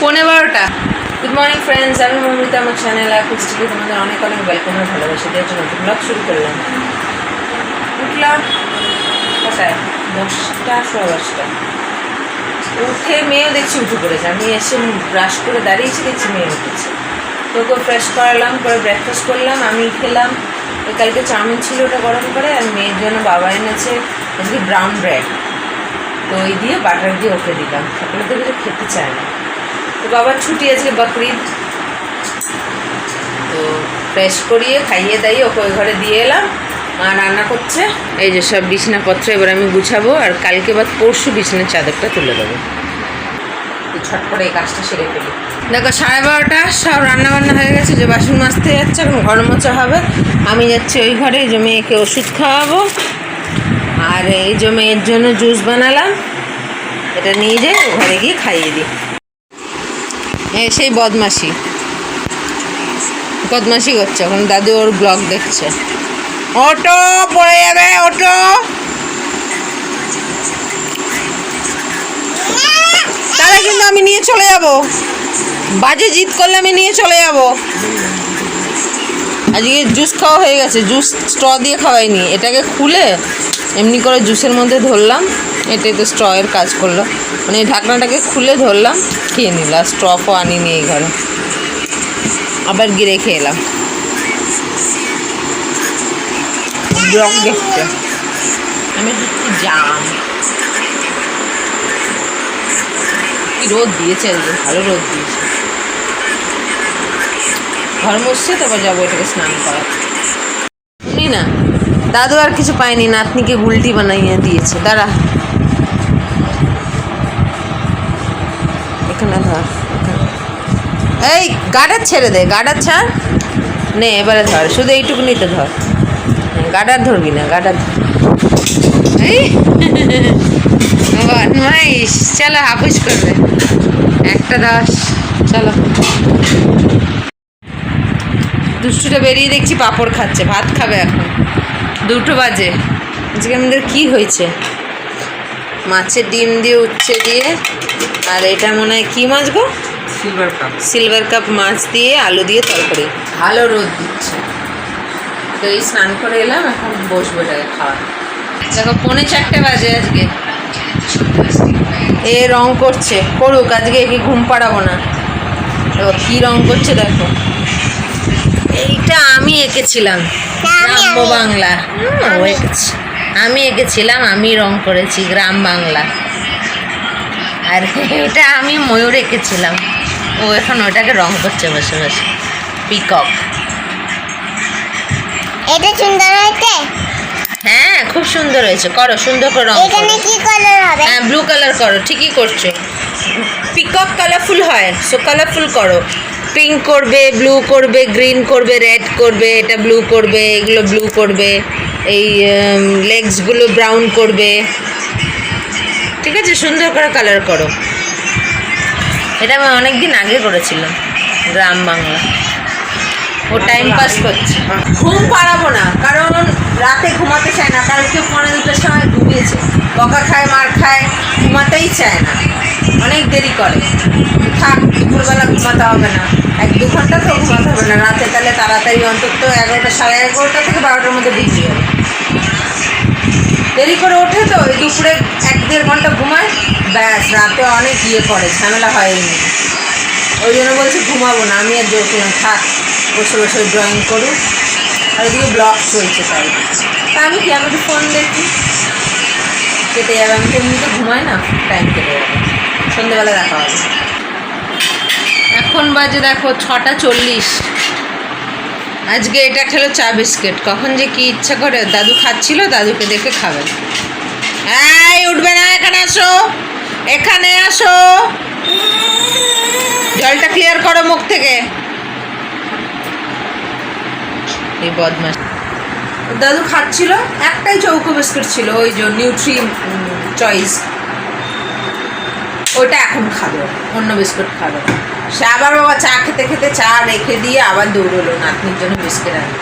পৌনে বারোটা। Good morning friends আমি মমিতা, আমার চ্যানেল আর কুস্টিকে তোমাদের অনেক অনেক ওয়েলকাম আর ভালোবাসা দিয়ে জন্য ব্লগ শুরু করলাম। উঠলাম কটায় দশটা, সোয়া দশটা। উঠে মেয়েও দেখছি উঠে পড়েছে। আমি এসে ব্রাশ করে দাঁড়িয়েছি, দেখছি মেয়ে উঠেছে। তো ওকে ফ্রেশ করালাম, করে ব্রেকফাস্ট করলাম, আমি খেলাম। ওই কালকে চাউমিন ছিল ওটা গরম করে, আর মেয়ের জন্য বাবা এনেছে আজকে ব্রাউন ব্রেড তো ওই দিয়ে বাটার দিয়ে ওকে দিলাম। সকালে থেকে কিছু খেতে চায় না। তো বাবার ছুটি আজকে বকরিদ তো ফ্রেশ করিয়ে খাইয়ে দাইয়ে ওকে ওই ঘরে দিয়ে এলাম। মা রান্না করছে। এই যে সব বিছনাপত্র এবার আমি গুছাবো আর কালকে বাদ পরশু বিছানার চাদরটা তুলে দেবো। ছট করে এই কাজটা সেরে ফেলি। দেখো সাড়ে বারোটা সব রান্না বান্না হয়ে গেছে যে বাসন মাজতে যাচ্ছে এখন ঘর মোছা হবে। আমি যাচ্ছি ওই ঘরে যে মেয়েকে ওষুধ খাওয়াবো। আর এই যে মেয়ের জন্য জুস বানালাম এটা নিয়ে যাই ঘরে গিয়ে খাইয়ে দিই। সেই বদমাসি বদমাসি করছে এখন, দাদু ওর ব্লগ দেখছে। অটো, পড়ে যাবে, অটো। তাহলে কিন্তু আমি নিয়ে চলে যাব। বাজে জিত করলে আমি নিয়ে চলে যাব। আজকে জুস খাওয়া হয়ে গেছে জুস স্ট্র দিয়ে খাওয়াইনি। এটাকে খুলে এমনি করে জুসের মধ্যে ধরলাম। এটাই তো স্ট্রয়ের কাজ করল। মানে ঢাকনাটাকে খুলে ধরলাম, খেয়ে নিলাম স্ট্র ফ আনিনি এই ঘরে। আবার গিয়ে রেখে এলাম। ব্লগ দেখতে আমি রোদ দিয়েছে আজকে, ভালো রোদ দিয়েছে। ঘর মুছছে, তারপর যাব এটাকে স্নান করা না, দাদু আর কিছু পায়নি, নাতনিকে গুলটি বানাইয়ে দিয়েছে। দাঁড়া। এখানে ধর। এই, গাডার ছেড়ে দে, গাডার ছাড়। নে, এবারে ধর, শুধু এইটুকুনিতে ধর। গাডার ধরবি না, গাডার বদমাইশ চলো হাপুস করবে। একটা দশ চলো। দুষ্টুটা বেরিয়ে দেখছি, পাঁপড় খাচ্ছে, ভাত খাবে এখন। দুটো বাজে। আজকে আমাদের কী হয়েছে? মাছের ডিম দিয়ে উচ্ছে দিয়ে আর এটা মনে হয় কী মাছ গো? সিলভার কাপ সিলভার কাপ মাছ দিয়ে আলু দিয়ে তরকারি। ভালো রোদ দিচ্ছে। তো এই স্নান করে এলাম এখন বসবো এটাকে খাওয়া দেখো পৌনে চারটে বাজে আজকে। এ রং করছে। করুক আজকে একে ঘুম পাড়াবো না। দেখো কী রং করছে দেখো। এইটা আমি এঁকেছিলাম। বাংলা। ও এঁকেছে। আমি এঁকেছিলাম আমি রং করেছি গ্রাম বাংলা। আর এটা আমি ময়ূর এঁকেছিলাম। ও এখন ওটাকে রং করছে বসে বসে। পিকক। এটা সুন্দর হয়েছে? হ্যাঁ খুব সুন্দর হয়েছে। করো সুন্দর করে রং এখানে কি কালার হবে? হ্যাঁ ব্লু কালার করো ঠিকই করছ। পিকক কালারফুল হয় সো কালারফুল করো। পিঙ্ক করবে ব্লু করবে গ্রিন করবে রেড করবে এটা ব্লু করবে এগুলো ব্লু করবে। এই লেগসগুলো ব্রাউন করবে। ঠিক আছে সুন্দর করে কালার করো। এটা আমি অনেক দিন আগে করেছিলাম গ্রাম বাংলা। ও টাইম পাস করছে। ঘুম পাড়াবো না কারণ রাতে ঘুমাতে চায় না কালকে পনেরো দুটোর সময় ঘুমিয়েছে। বকা খায় মার খায় ঘুমাতেই চায় না। অনেক দেরি করে। থাক দুপুরবেলা ঘুমাতে হবে না। এক দু ঘণ্টা তো ঘুমাতে হবে না। রাতে তাহলে তাড়াতাড়ি অন্তত এগারোটা সাড়ে এগারোটা থেকে বারোটার মধ্যে ডিউটি হবে। দেরি করে ওঠে তো, ওই দুপুরে এক দেড় ঘণ্টা ঘুমায়। ব্যাস, রাতে অনেক ইয়ে করে, ঝামেলা হয়নি ওই জন্য বলছি ঘুমাবো না, আমি আর জোর করলাম থাক, বসে বসে ড্রয়িং করুক। আর ওদিকে ব্লগ চলছে তাই। তা আমি কি, আমি ফোন দেখি। কেটে যাবে, আমি তো এমনিতে ঘুমাই না টাইম কেটে যাবে। সন্ধ্যেবেলা দেখা হবে। এখন বাজে দেখো ছটা চল্লিশ। আজকে এটা খেলো চা বিস্কিট। কখন যে কি ইচ্ছা করে, দাদু খাচ্ছিল, দাদুকে দেখে খাবে। এই, উঠবে না, এখানে আসো। এখানে আসো। জলটা ক্লিয়ার করো মুখ থেকে। এই বদমাস দাদু খাচ্ছিল, একটাই চৌকো বিস্কিট ছিল, ওই যে নিউট্রি চয়েস ওইটা এখন খাবে, অন্য বিস্কুট খাবে। সে আবার বাবা চা খেতে খেতে চা রেখে দিয়ে আবার দৌড়লো নাতনির জন্য বিস্কিট আনে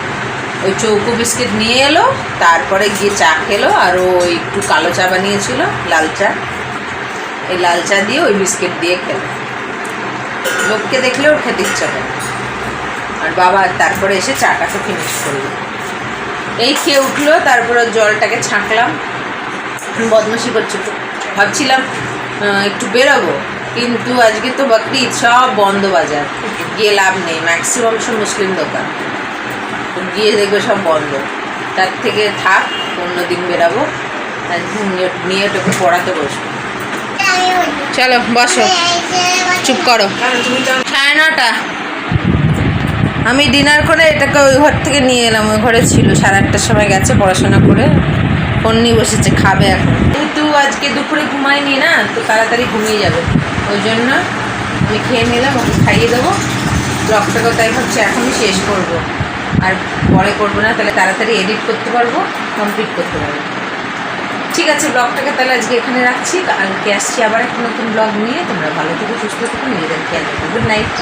ওই চৌকো বিস্কিট নিয়ে এলো, তারপরে গিয়ে চা খেলো, আর ও একটু কালো চা বানিয়েছিল, লাল চা। এই লাল চা দিয়ে ওই বিস্কিট দিয়ে খেলো। লোককে দেখলে দেখলেও খেতে ইচ্ছা করে। আর বাবা তারপরে এসে চাটাকে ফিনিশ করল। এই খেয়ে উঠল, তারপরে জলটাকে ছাঁকলাম। বদমাসি করছে। ভাবছিলাম একটু বেরোবো। কিন্তু আজকে তো বকরিদ সব বন্ধ বাজার। গিয়ে লাভ নেই ম্যাক্সিমাম সব মুসলিম দোকান। গিয়ে দেখবে সব বন্ধ। তার থেকে থাক, অন্য দিন বেরাবো। নিয়ে ওটাকে পড়াতে বসবো। চলো, বসো। চুপ করো। সাড়ে নটা। আমি ডিনার করে এটাকে ওই ঘর থেকে নিয়ে এলাম। ওই ঘরে ছিল, সাড়ে আটটার সময় গেছে পড়াশোনা করে। ফোন নিয়ে বসেছে, খাবে এখন। যেহেতু আজকে দুপুরে ঘুমায়নি না, তো তাড়াতাড়ি ঘুমিয়ে যাবে। ওই জন্য আমি খেয়ে নিলাম, ওকে খাইয়ে দেবো। ব্লগটাকে তাই ভাবছি, এখনই শেষ করব। আর পরে করব না, তাহলে তাড়াতাড়ি এডিট করতে পারব কমপ্লিট করতে পারব। ঠিক আছে, ব্লগটাকে তাহলে আজকে এখানে রাখছি। কালকে আসছি আবার একটা নতুন ব্লগ নিয়ে। তোমরা ভালো থেকে, সুস্থ থেকে, নিজেদের খেয়াল রাখো। Good night